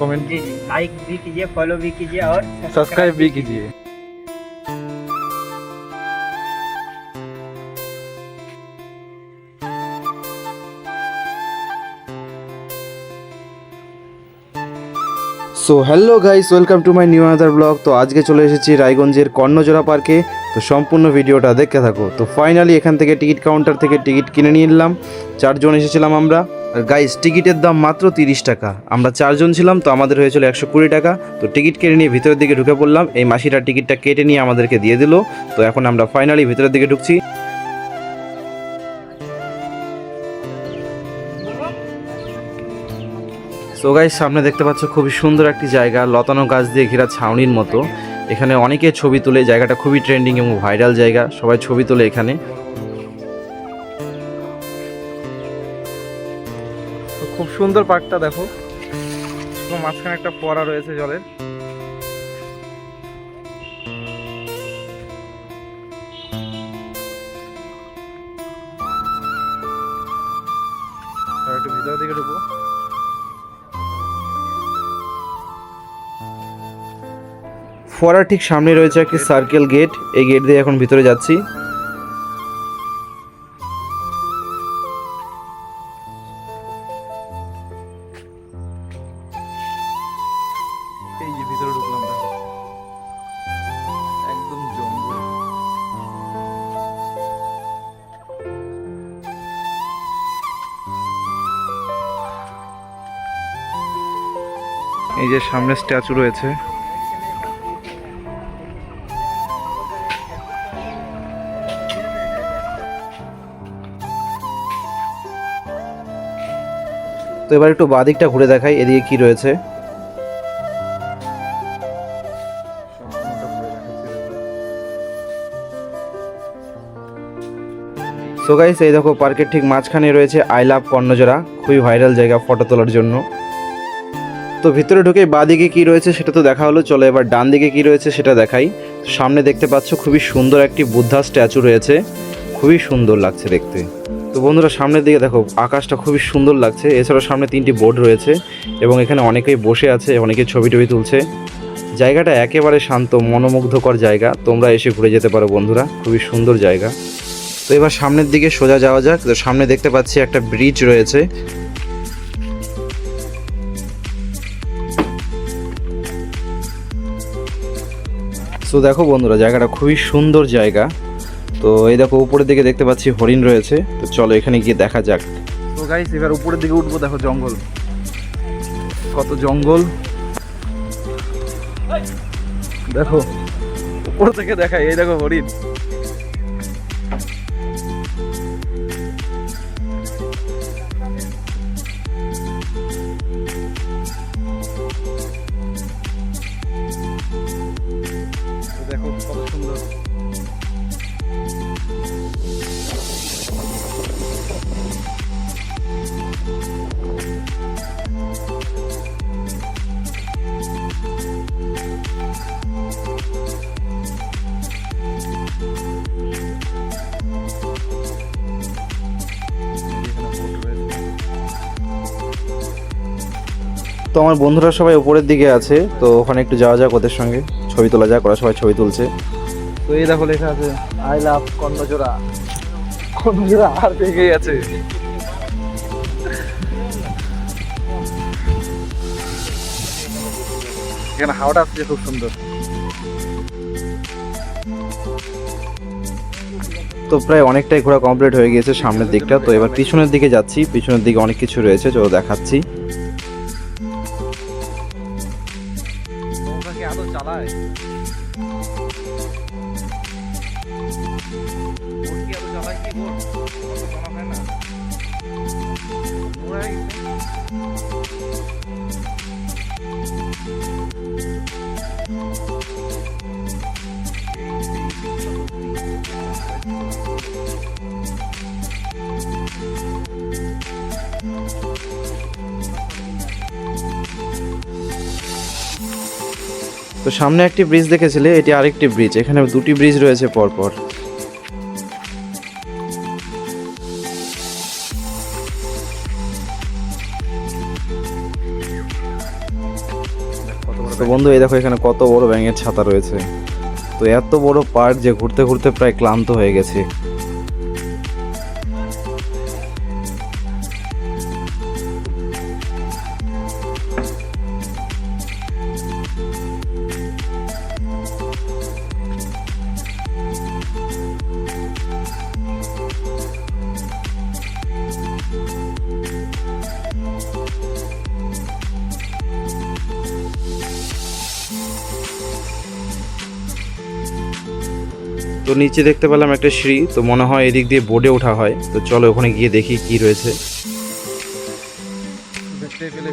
Comment जी जी like भी कीजिए follow भी कीजिए और सब्सक्राइब भी कीजिए so hello guys welcome to my new other blog তো আজকে চলে এসেছি রায়গঞ্জের কর্ণজোড়া পার্কে তো সম্পূর্ণ ভিডিওটা দেখতে থাকো তো ফাইনালি এখান থেকে টিকিট কাউন্টার থেকে টিকিট কিনে নিয়ে নিলাম চারজন এসেছিলাম আমরা আর গাইস টিকিটের দাম মাত্র তিরিশ টাকা। আমরা চারজন ছিলাম, তো আমাদের হয়েছিল একশো কুড়ি টাকা। তো টিকিট কেটে নিয়ে ভিতরের দিকে ঢুকে পড়লাম। এই মাসিটা টিকিটটা কেটে নিয়ে আমাদেরকে দিয়ে দিল। তো এখন আমরা ফাইনালি ভিতরের দিকে ঢুকছি। সো গাইস সামনে দেখতে পাচ্ছ খুবই সুন্দর একটি জায়গা, লতানো গাছ দিয়ে ঘেরা ছাউনির মতো। এখানে অনেকে ছবি তোলে, জায়গাটা খুবই ট্রেন্ডিং এবং ভাইরাল জায়গা। সবাই ছবি তোলে এখানে। খুব সুন্দর পার্কটা দেখো। মাঝখানে একটা ফোয়ারা রয়েছে জলের। একটু ফোয়ারার ঠিক সামনে রয়েছে একটি সার্কেল গেট এই গেট দিয়ে এখন ভিতরে যাচ্ছি। এই যে সামনে স্ট্যাচু রয়েছে। তো এবার একটু বাদিকটা ঘুরে দেখাই, এদিকে কি রয়েছে। সো গাইস এই দেখো পার্কের ঠিক মাঝখানে রয়েছে আই লাভ কর্ণজোড়া। খুবই ভাইরাল জায়গা ফটো তোলার জন্য। তো ভিতরে ঢুকে বাদিকে কি রয়েছে সেটা তো দেখা হলো। চলো এবার ডান দিকে কি রয়েছে সেটা দেখাই। সামনে দেখতে পাচ্ছ খুবই সুন্দর একটি বুদ্ধা স্ট্যাচু রয়েছে। খুবই সুন্দর লাগছে দেখতে। তো বন্ধুরা, সামনের দিকে দেখো, আকাশটা খুবই সুন্দর লাগছে। এছাড়াও সামনে তিনটি বোর্ড রয়েছে এবং এখানে অনেকেই বসে আছে, অনেকে ছবি টবি তুলছে। জায়গাটা একেবারে শান্ত, মনোমুগ্ধকর জায়গা। তোমরা এসে ঘুরে যেতে পারো বন্ধুরা, খুবই সুন্দর জায়গা। তো এবার সামনের দিকে সোজা যাওয়া যাক। তো সামনে দেখতে পাচ্ছি একটা ব্রিজ রয়েছে। তো দেখো বন্ধুরা, জায়গাটা খুবই সুন্দর জায়গা। তো এই দেখো, উপরের দিকে দেখতে পাচ্ছি হরিণ রয়েছে। তো চলো এখানে গিয়ে দেখা যাক। তো গাইস এবার উপরের দিকে উঠবো, দেখো জঙ্গল। কত জঙ্গল। দেখো, উপর থেকে দেখাই এই দেখো হরিণ। তো আমার বন্ধুরা সবাই উপরের দিকে আছে তো ওখানে একটু যাওয়া যাক ওদের সঙ্গে ছবি তোলা যাক ওরা সবাই ছবি তুলছে। তো এই দেখো লেখা আছে আই লাভ কর্ণজোড়া কর্ণজোড়া আর দেখেই আছে? এখানে হাওড়া আসছে খুব সুন্দর। তো প্রায় অনেকটাই ঘোরা কমপ্লিট হয়ে গিয়েছে সামনের দিকটা তো এবার পিছনের দিকে যাচ্ছি পিছনের দিকে অনেক কিছু রয়েছে চলো দেখাচ্ছি। চালায় বোট কি আদৌ চালায় কি তো সামনে একটি ব্রিজ দেখেছিলে, এটি আরেকটি ব্রিজ, এখানে দুটি ব্রিজ রয়েছে পরপর। তো বন্ধু, এই দেখো এখানে কত বড় ব্যাঙের ছাতা রয়েছে। তো এত বড় পার্ক যে ঘুরতে ঘুরতে প্রায় ক্লান্ত হয়ে গেছে। তো নিচে দেখতে পেলাম একটা সিঁড়ি, তো মনে হয় এদিক দিয়ে বোর্ডে ওঠা হয়। তো চলো ওখানে গিয়ে দেখি কি রয়েছে। দেখতে পেলে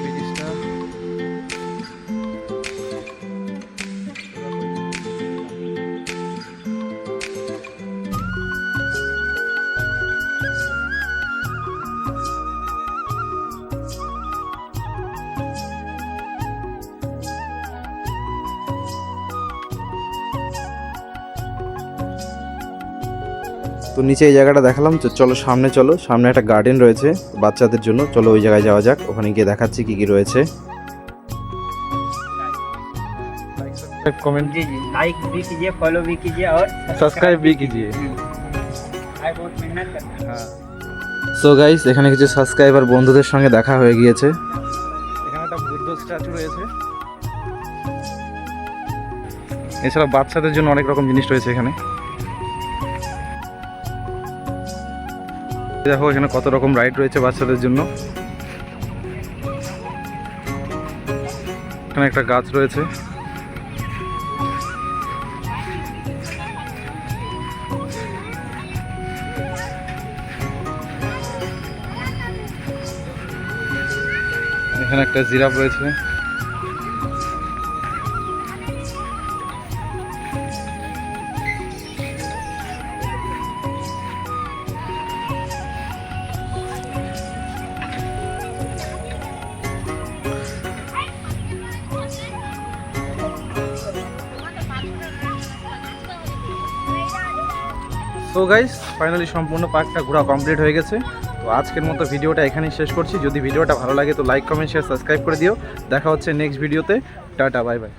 তো নিচে এই জায়গাটা দেখালাম তো চলো সামনে চলো সামনে একটা গার্ডেন রয়েছে বাচ্চাদের জন্য চলো ওই জায়গায় যাওয়া যাক ওখানে গিয়ে দেখাচ্ছি কি কি রয়েছে कमेंट जी जी लाइक भी कीजिए फॉलो भी कीजिए और सब्सक्राइब भी कीजिए भाई बहुत मेहनत करते हैं সো গাইস এখানে কিছু সাবস্ক্রাইবার বন্ধুদের সঙ্গে দেখা হয়ে গিয়েছে এখানে একটা বুদ্ধ স্ট্যাচু রয়েছে এছাড়া বাচ্চাদের জন্য অনেক রকম জিনিস রয়েছে এখানে দেখো এখানে কত রকম রাইড রয়েছে বাচ্চাদের জন্য। এখানে একটা গাছ রয়েছে। এখানে একটা জিরাফ রয়েছে। সো গাইস ফাইনালি সম্পূর্ণ পার্কটা ঘোরা কমপ্লিট হয়ে গেছে। তো আজকের মতো ভিডিওটা এখানেই শেষ করছি। যদি ভিডিওটা ভালো লাগে তো লাইক কমেন্ট শেয়ার সাবস্ক্রাইব করে দিও। দেখা হচ্ছে নেক্সট ভিডিওতে টাটা বাই বাই